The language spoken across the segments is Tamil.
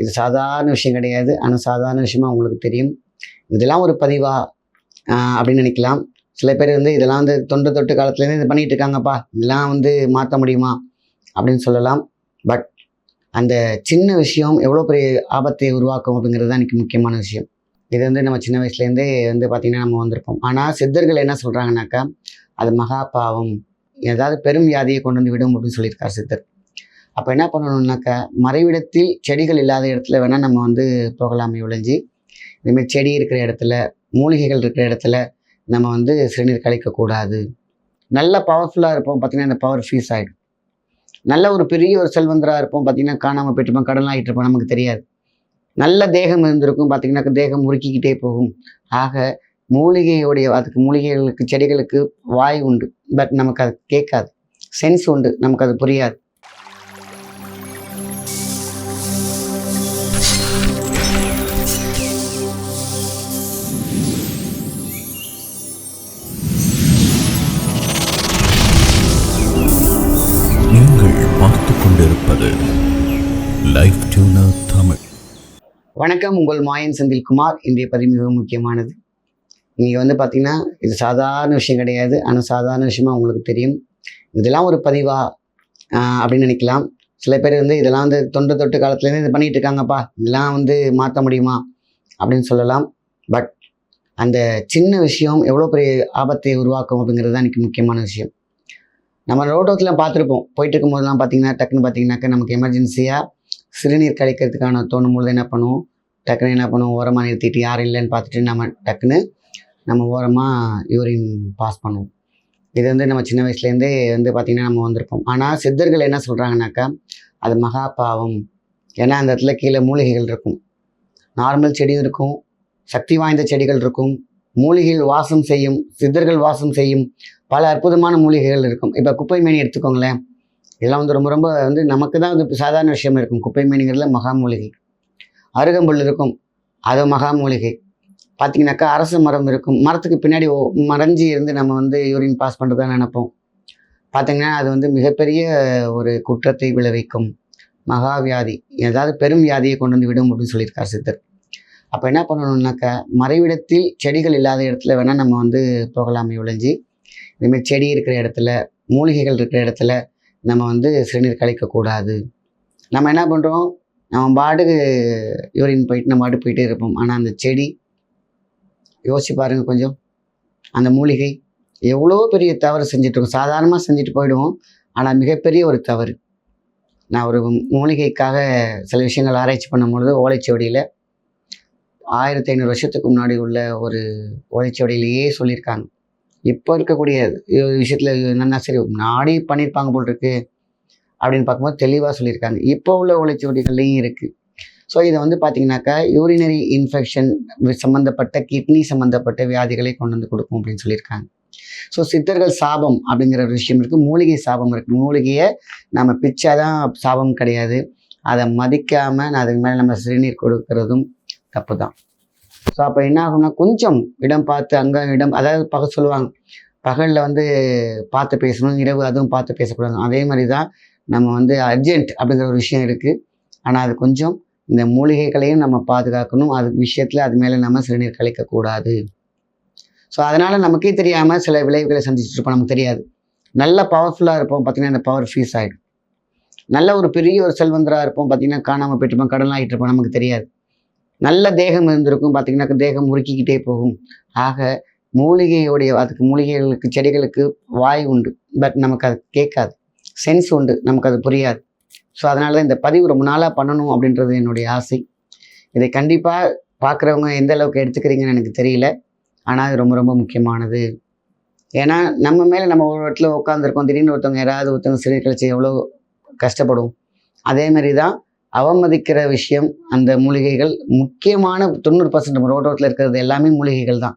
இது சாதாரண விஷயம் கிடையாது. ஆனால் சாதாரண விஷயமா உங்களுக்கு தெரியும். இதெல்லாம் ஒரு பதிவா? அப்படின்னு நினைக்கலாம். சில பேர் வந்து இதெல்லாம் வந்து தொண்டு தொட்டு காலத்துலேருந்து இது பண்ணிகிட்டு இருக்காங்கப்பா. இதெல்லாம் வந்து மாற்ற முடியுமா? அப்படின்னு சொல்லலாம். பட் அந்த சின்ன விஷயம் எவ்வளோ பெரிய ஆபத்தை உருவாக்கும் அப்படிங்கிறது தான் எனக்கு முக்கியமான விஷயம். இது வந்து நம்ம சின்ன வயசுலேருந்தே வந்து பார்த்திங்கன்னா நம்ம வந்திருப்போம். ஆனால் சித்தர்கள் என்ன சொல்கிறாங்கனாக்கா அது மகா பாவம். ஏதாவது பெரும் வியாதியை கொண்டு வந்து விடும் அப்படின்னு சொல்லியிருக்கார் சித்தர். அப்போ என்ன பண்ணணும்னாக்கா மறைவிடத்தில் செடிகள் இல்லாத இடத்துல வேணால் நம்ம வந்து போகலாமே ஒழிஞ்சு இதுமாரி செடி இருக்கிற இடத்துல மூலிகைகள் இருக்கிற இடத்துல நம்ம வந்து சிறுநீர் கழிக்கக்கூடாது நல்ல பவர்ஃபுல்லாக இருப்போம் பார்த்திங்கன்னா அந்த பவர் ஃபீஸ் ஆகிடும் நல்ல ஒரு பெரிய ஒரு செல்வந்தராக இருப்போம் பார்த்திங்கன்னா காணாமல் போயிட்டுருப்போம் கடன் ஆகிட்டு இருப்போம் நமக்கு தெரியாது. நல்ல தேகம் இருந்திருக்கும் பார்த்திங்கனாக்கா தேகம் உருக்கிக்கிட்டே போகும். ஆக மூலிகையுடைய அதுக்கு மூலிகைகளுக்கு செடிகளுக்கு வாய் உண்டு பட் நமக்கு அது கேட்காது. சென்ஸ் உண்டு நமக்கு அது புரியாது. கொண்டிருப்பது லைஃப் டியூனர் தமிழ். வணக்கம் உங்கள் மாயன் செந்தில்குமார் இன்றைய பதிவு மிகவும் முக்கியமானது. நீங்கள் வந்து பார்த்தீங்கன்னா இது சாதாரண விஷயம் கிடையாது. ஆனால் சாதாரண விஷயமா உங்களுக்கு தெரியும். இதெல்லாம் ஒரு பதிவா அப்படின்னு நினைக்கலாம். சில பேர் வந்து இதெல்லாம் வந்து தொண்டு தொட்டு காலத்துலேருந்து இது பண்ணிட்டு இருக்காங்கப்பா. இதெல்லாம் வந்து மாற்ற முடியுமா? அப்படின்னு சொல்லலாம். பட் அந்த சின்ன விஷயம் எவ்வளோ பெரிய ஆபத்தை உருவாக்கும் அப்படிங்கிறது தான் எனக்கு முக்கியமான விஷயம். நம்ம ரோட்டோத்தில் பார்த்துருப்போம். போயிட்டு இருக்கும்போதெல்லாம் பார்த்தீங்கன்னா டக்குன்னு பார்த்தீங்கன்னாக்கா நமக்கு எமர்ஜென்சியாக சிறுநீர் கழிக்கிறதுக்கான தோணும் பொழுது என்ன பண்ணுவோம்? டக்குன்னு என்ன பண்ணுவோம்? ஓரமாக நிறுத்திட்டு யாரும் இல்லைன்னு பார்த்துட்டு நம்ம டக்குன்னு நம்ம ஓரமாக யூரின் பாஸ் பண்ணுவோம். இது வந்து நம்ம சின்ன வயசுலேருந்தே வந்து பார்த்திங்கன்னா நம்ம வந்திருப்போம். ஆனால் சித்தர்கள் என்ன சொல்கிறாங்கனாக்கா அது மகா பாவம் ஏன்னா அந்த இடத்துல கீழே மூலிகைகள் இருக்கும். நார்மல் செடியும் இருக்கும். சக்தி வாய்ந்த செடிகள் இருக்கும். மூலிகைகள் வாசம் செய்யும். சித்தர்கள் வாசம் செய்யும். பல அற்புதமான மூலிகைகள் இருக்கும். இப்போ குப்பை மேனி எடுத்துக்கோங்களேன். இதெல்லாம் வந்து ரொம்ப ரொம்ப வந்து நமக்கு தான் வந்து சாதாரண விஷயம் இருக்கும். குப்பை மேனிங்கிறதுல மகா மூலிகை. அருகம்புல் இருக்கும். அது மகா மூலிகை. பார்த்தீங்கன்னாக்கா அரச மரம் இருக்கும். மரத்துக்கு பின்னாடி ஓ- மறைஞ்சி இருந்து நம்ம வந்து யூரின் பாஸ் பண்ணுறதா நினைப்போம். பார்த்தீங்கன்னா அது வந்து மிகப்பெரிய ஒரு குற்றத்தை விளைவிக்கும். மகா வியாதி. ஏதாவது பெரும் வியாதியை கொண்டு வந்து விடும் அப்படின்னு சொல்லியிருக்கார் சித்தர். அப்போ என்ன பண்ணணும்னாக்கா மறைவிடத்தில் செடிகள் இல்லாத இடத்துல வேணால் நம்ம வந்து போகலாமே ஒழிஞ்சு இதுமாரி செடி இருக்கிற இடத்துல மூலிகைகள் இருக்கிற இடத்துல நம்ம வந்து சிறுநீர் கழிக்கக்கூடாது நம்ம என்ன பண்ணுறோம் நம்ம பாட்டுக்கு யூரின் போயிட்டு நம்ம பாட்டு போயிட்டே இருப்போம். ஆனால் அந்த செடி யோசிச்சு பாருங்கள் கொஞ்சம். அந்த மூலிகை எவ்வளோ பெரிய தவறு செஞ்சிட்ருக்கோம். சாதாரணமாக செஞ்சுட்டு போயிடுவோம். ஆனால் மிகப்பெரிய ஒரு தவறு. நான் ஒரு மூலிகைக்காக சில விஷயங்கள் ஆராய்ச்சி பண்ணும்பொழுது ஓலைச்சுவடியில் ஆயிரத்தி ஐநூறு வருஷத்துக்கு முன்னாடி உள்ள ஒரு ஓலைச்சுவடியிலேயே சொல்லியிருக்காங்க. இப்போ இருக்கக்கூடிய விஷயத்தில் என்னென்னா சரி முன்னாடி பண்ணியிருப்பாங்க போல் இருக்கு அப்படின்னு பார்க்கும்போது தெளிவாக சொல்லியிருக்காங்க. இப்போ உள்ள ஓலைச்சுவடிகள்லையும் இருக்குது ஸோ இதை வந்து பார்த்தீங்கன்னாக்கா யூரினரி இன்ஃபெக்ஷன் சம்மந்தப்பட்ட கிட்னி சம்மந்தப்பட்ட வியாதிகளை கொண்டு வந்து கொடுக்கும் அப்படின்னு சொல்லியிருக்காங்க. ஸோ சித்தர்கள் சாபம் அப்படிங்கிற ஒரு விஷயம் இருக்குது மூலிகை சாபம் இருக்குது மூலிகையை நம்ம பிச்சா தான் சாபம் கிடையாது. அதை மதிக்காமல் அதுக்கு மேலே நம்ம சிறுநீர் கொடுக்கறதும் தப்பு தான் ஸோ அப்போ என்ன ஆகும்னா கொஞ்சம் இடம் பார்த்து அங்கே இடம் அதாவது பக சொல்லுவாங்க பகலில் வந்து பார்த்து பேசணும் இரவு அதுவும் பார்த்து பேசக்கூடாது. அதே மாதிரி தான் நம்ம வந்து அர்ஜென்ட் அப்படிங்கிற ஒரு விஷயம் இருக்குது ஆனால் அது கொஞ்சம் இந்த மூலிகைகளையும் நம்ம பாதுகாக்கணும். அது விஷயத்தில் அது மேலே நம்ம சிறுநீர் கழிக்கக்கூடாது ஸோ அதனால் நமக்கே தெரியாமல் சில விளைவுகளை சந்திச்சுட்டு இருப்போம் நமக்கு தெரியாது. நல்ல பவர்ஃபுல்லாக இருப்போம் பார்த்திங்கன்னா அந்த பவர் ஃபீஸ் ஆகிடும் நல்ல ஒரு பெரிய ஒரு செல்வந்தராக இருப்போம் பார்த்திங்கன்னா காணாமல் போயிட்டுருப்போம் கடன் ஆகிட்டு இருப்போம் நமக்கு தெரியாது. நல்ல தேகம் இருந்திருக்கும். பார்த்திங்கனாக்கா தேகம் முறுக்கிக்கிட்டே போகும். ஆக மூலிகையுடைய அதுக்கு மூலிகைகளுக்கு செடிகளுக்கு வாய் உண்டு. பட் நமக்கு அது கேட்காது. சென்ஸ் உண்டு. நமக்கு அது புரியாது. ஸோ அதனால தான் இந்த பதிவு ரொம்ப நாளாக பண்ணணும் அப்படின்றது என்னுடைய ஆசை. இதை கண்டிப்பாக பார்க்குறவங்க எந்த அளவுக்கு எடுத்துக்கிறீங்கன்னு எனக்கு தெரியல. ஆனால் அது ரொம்ப ரொம்ப முக்கியமானது. ஏன்னா நம்ம மேலே நம்ம ஒரு இடத்துல உட்காந்துருக்கோம் திடீர்னு ஒருத்தவங்க யாராவது ஒருத்தவங்க சிறு கழிச்சு எவ்வளோ கஷ்டப்படும். அதே மாதிரி தான் அவமதிக்கிற விஷயம் அந்த மூலிகைகள் முக்கியமான தொண்ணூறு பர்சன்ட் ரோட்டோரத்தில் இருக்கிறது எல்லாமே மூலிகைகள் தான்.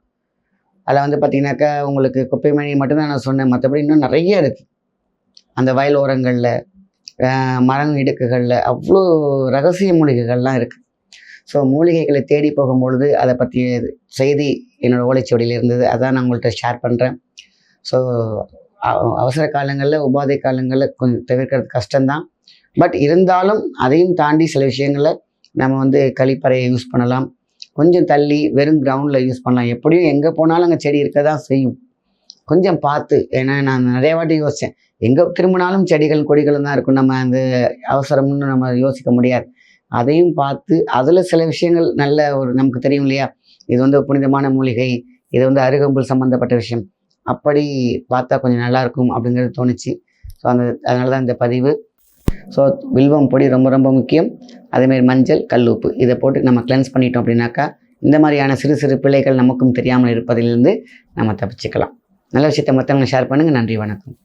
அதில் வந்து பார்த்தீங்கன்னாக்கா உங்களுக்கு குப்பை மணி மட்டும்தான் நான் சொன்னேன். மற்றபடி இன்னும் நிறைய இருக்குது அந்த வயல் ஓரங்களில் மரம் இடுக்குகளில் அவ்வளோ ரகசிய மூலிகைகள்லாம் இருக்குது ஸோ மூலிகைகளை தேடி போகும்பொழுது அதை பற்றிய செய்தி என்னோடய ஓலைச்சுவடியில் இருந்தது. அதான் நான் உங்கள்கிட்ட ஷேர் பண்ணுறேன் ஸோ அவசர காலங்களில் உபாதை காலங்களில் கொஞ்சம் தவிர்க்கிறது கஷ்டம்தான். பட் இருந்தாலும் அதையும் தாண்டி சில விஷயங்களை நம்ம வந்து கழிப்பறையை யூஸ் பண்ணலாம். கொஞ்சம் தள்ளி வெறும் கிரவுண்டில் யூஸ் பண்ணலாம். எப்படியும் எங்கே போனாலும் அங்கே செடி இருக்க தான் செய்யும். கொஞ்சம் பார்த்து ஏன்னா நான் நிறைய வாட்டி யோசித்தேன் எங்கே திரும்பினாலும் செடிகள் கொடிகளும் தான் இருக்கும். நம்ம அந்த அவசரம்னு நம்ம யோசிக்க முடியாது. அதையும் பார்த்து அதில் சில விஷயங்கள் நல்ல ஒரு நமக்கு தெரியும் இல்லையா? இது வந்து புனிதமான மூலிகை இது வந்து அருகம்புல் சம்மந்தப்பட்ட விஷயம். அப்படி பார்த்தா கொஞ்சம் நல்லாயிருக்கும் அப்படிங்கிறது தோணுச்சு. ஸோ அந்த அதனால தான் இந்த பதிவு. ஸோ வில்வம் பொடி ரொம்ப ரொம்ப முக்கியம். அதேமாதிரி மஞ்சள் கல் உப்பு இதை போட்டு நம்ம கிளென்ஸ் பண்ணிட்டோம் அப்படின்னாக்கா இந்த மாதிரியான சிறு சிறு பிள்ளைகள் நமக்கும் தெரியாமல் இருப்பதிலிருந்து நம்ம தப்பிச்சுக்கலாம். நல்ல விஷயத்தை மற்றவங்க ஷேர் பண்ணுங்கள் நன்றி வணக்கம்.